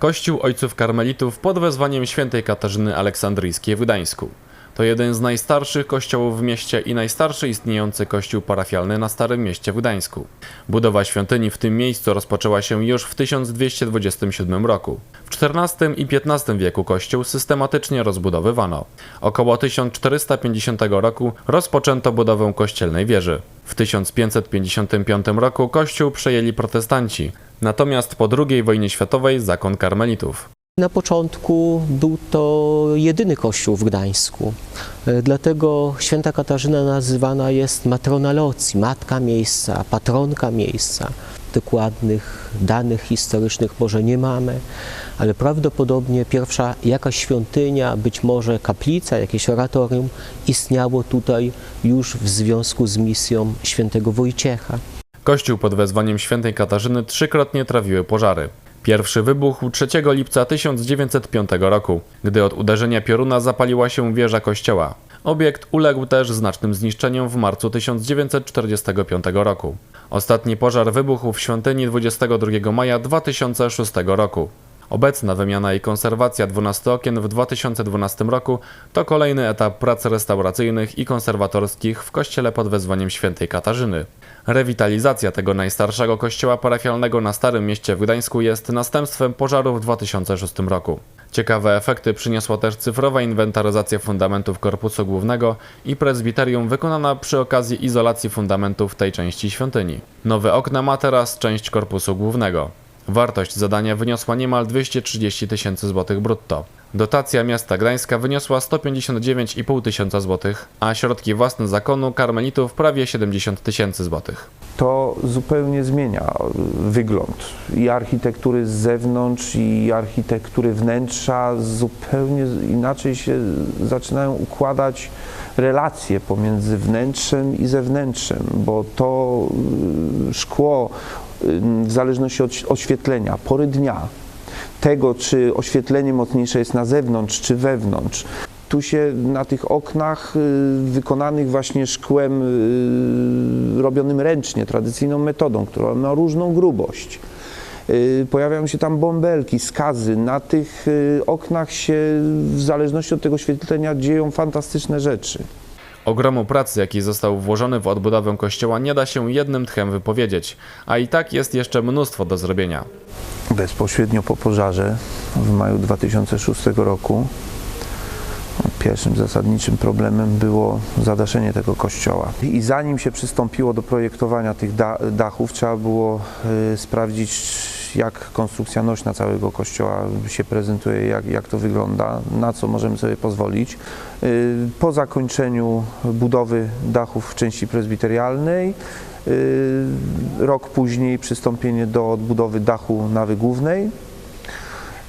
Kościół Ojców Karmelitów pod wezwaniem świętej Katarzyny Aleksandryjskiej w Gdańsku. To jeden z najstarszych kościołów w mieście i najstarszy istniejący kościół parafialny na Starym Mieście w Gdańsku. Budowa świątyni w tym miejscu rozpoczęła się już w 1227 roku. W XIV i XV wieku kościół systematycznie rozbudowywano. Około 1450 roku rozpoczęto budowę kościelnej wieży. W 1555 roku kościół przejęli protestanci, natomiast po II wojnie światowej zakon karmelitów. Na początku był to jedyny kościół w Gdańsku. E, Dlatego święta Katarzyna nazywana jest matrona Locji, matka miejsca, patronka miejsca. Dokładnych danych historycznych może nie mamy, ale prawdopodobnie pierwsza jakaś świątynia, być może kaplica, jakieś oratorium istniało tutaj już w związku z misją świętego Wojciecha. Kościół pod wezwaniem świętej Katarzyny trzykrotnie trawiły pożary. Pierwszy wybuchł 3 lipca 1905 roku, gdy od uderzenia pioruna zapaliła się wieża kościoła. Obiekt uległ też znacznym zniszczeniom w marcu 1945 roku. Ostatni pożar wybuchł w świątyni 22 maja 2006 roku. Obecna wymiana i konserwacja 12 okien w 2012 roku to kolejny etap prac restauracyjnych i konserwatorskich w kościele pod wezwaniem świętej Katarzyny. Rewitalizacja tego najstarszego kościoła parafialnego na Starym Mieście w Gdańsku jest następstwem pożaru w 2006 roku. Ciekawe efekty przyniosła też cyfrowa inwentaryzacja fundamentów korpusu głównego i prezbiterium wykonana przy okazji izolacji fundamentów tej części świątyni. Nowe okna ma teraz część korpusu głównego. Wartość zadania wyniosła niemal 230 tysięcy złotych brutto. Dotacja miasta Gdańska wyniosła 159,5 tysiąca złotych, a środki własne zakonu karmelitów prawie 70 tysięcy złotych. to zupełnie zmienia wygląd i architektury z zewnątrz, i architektury wnętrza. Zupełnie inaczej się zaczynają układać relacje pomiędzy wnętrzem i zewnętrzem, bo to y, szkło w zależności od oświetlenia, pory dnia, tego czy oświetlenie mocniejsze jest na zewnątrz czy wewnątrz, tu się na tych oknach y, wykonanych właśnie szkłem y, robionym ręcznie, tradycyjną metodą, która ma różną grubość. y, Pojawiają się tam bąbelki, skazy. Na tych y, oknach się w zależności od tego oświetlenia dzieją fantastyczne rzeczy. Ogromu pracy, jaki został włożony w odbudowę kościoła, nie da się jednym tchem wypowiedzieć, a i tak jest jeszcze mnóstwo do zrobienia. Bezpośrednio po pożarze w maju 2006 roku pierwszym zasadniczym problemem było zadaszenie tego kościoła. I zanim się przystąpiło do projektowania tych da dachów, trzeba było y, sprawdzić, jak konstrukcja nośna całego kościoła się prezentuje, jak, jak to wygląda, na co możemy sobie pozwolić. Y, Po zakończeniu budowy dachów w części prezbiterialnej, y, rok później przystąpienie do odbudowy dachu nawy głównej,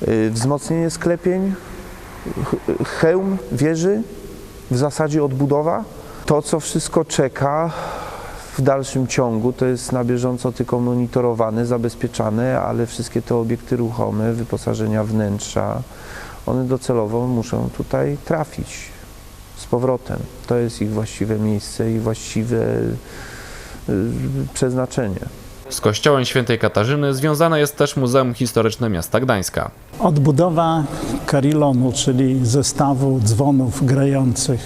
y, wzmocnienie sklepień, hełm wieży, w zasadzie odbudowa. To, co wszystko czeka w dalszym ciągu, to jest na bieżąco tylko monitorowane, zabezpieczane, ale wszystkie te obiekty ruchome, wyposażenia wnętrza, one docelowo muszą tutaj trafić z powrotem. To jest ich właściwe miejsce i właściwe y, przeznaczenie. Z kościołem świętej Katarzyny związane jest też Muzeum Historyczne Miasta Gdańska. Odbudowa karilonu, czyli zestawu dzwonów grających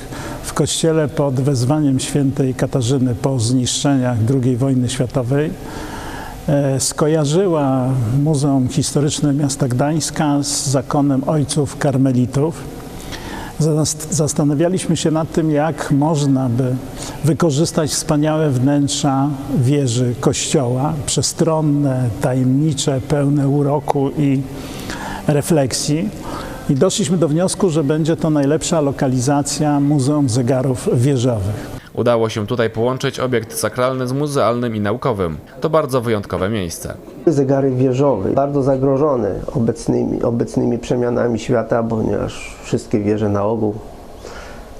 kościele pod wezwaniem świętej Katarzyny po zniszczeniach II wojny światowej e, skojarzyła Muzeum Historyczne Miasta Gdańska z zakonem ojców karmelitów. Zas- Zastanawialiśmy się nad tym, jak można by wykorzystać wspaniałe wnętrza wieży kościoła, przestronne, tajemnicze, pełne uroku i refleksji. I doszliśmy do wniosku, że będzie to najlepsza lokalizacja Muzeum Zegarów Wieżowych. Udało się tutaj połączyć obiekt sakralny z muzealnym i naukowym. To bardzo wyjątkowe miejsce. Zegary wieżowe, bardzo zagrożone obecnymi, obecnymi przemianami świata, ponieważ wszystkie wieże na ogół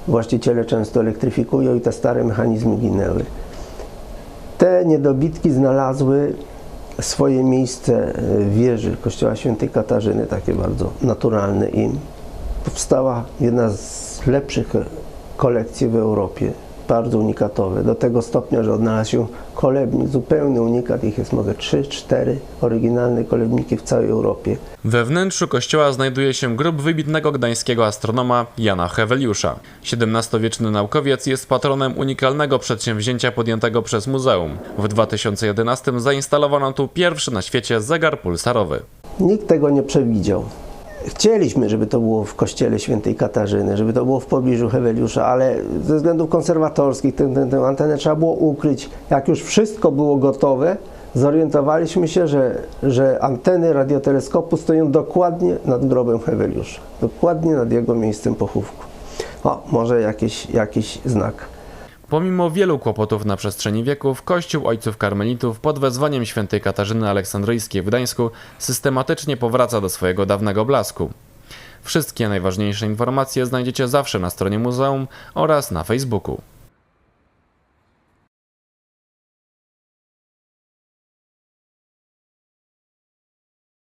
właściciele często elektryfikują i te stare mechanizmy ginęły. Te niedobitki znalazły swoje miejsce w wieży kościoła świętej Katarzyny, takie bardzo naturalne i powstała jedna z lepszych kolekcji w Europie bardzo unikatowe. Do tego stopnia, że odnalazł się kolebnik, zupełny unikat. Ich jest może 3-4 oryginalne kolebniki w całej Europie. We wnętrzu kościoła znajduje się grób wybitnego gdańskiego astronoma Jana Heweliusza. XVII-wieczny naukowiec jest patronem unikalnego przedsięwzięcia podjętego przez muzeum. W 2011 zainstalowano tu pierwszy na świecie zegar pulsarowy. Nikt tego nie przewidział. Chcieliśmy, żeby to było w kościele świętej Katarzyny, żeby to było w pobliżu Heweliusza, ale ze względów konserwatorskich tę, tę, tę antenę trzeba było ukryć. Jak już wszystko było gotowe, zorientowaliśmy się, że, że anteny radioteleskopu stoją dokładnie nad grobem Heweliusza, dokładnie nad jego miejscem pochówku. O, może jakiś, jakiś znak. Pomimo wielu kłopotów na przestrzeni wieków, Kościół Ojców Karmelitów pod wezwaniem świętej Katarzyny Aleksandryjskiej w Gdańsku systematycznie powraca do swojego dawnego blasku. Wszystkie najważniejsze informacje znajdziecie zawsze na stronie muzeum oraz na Facebooku.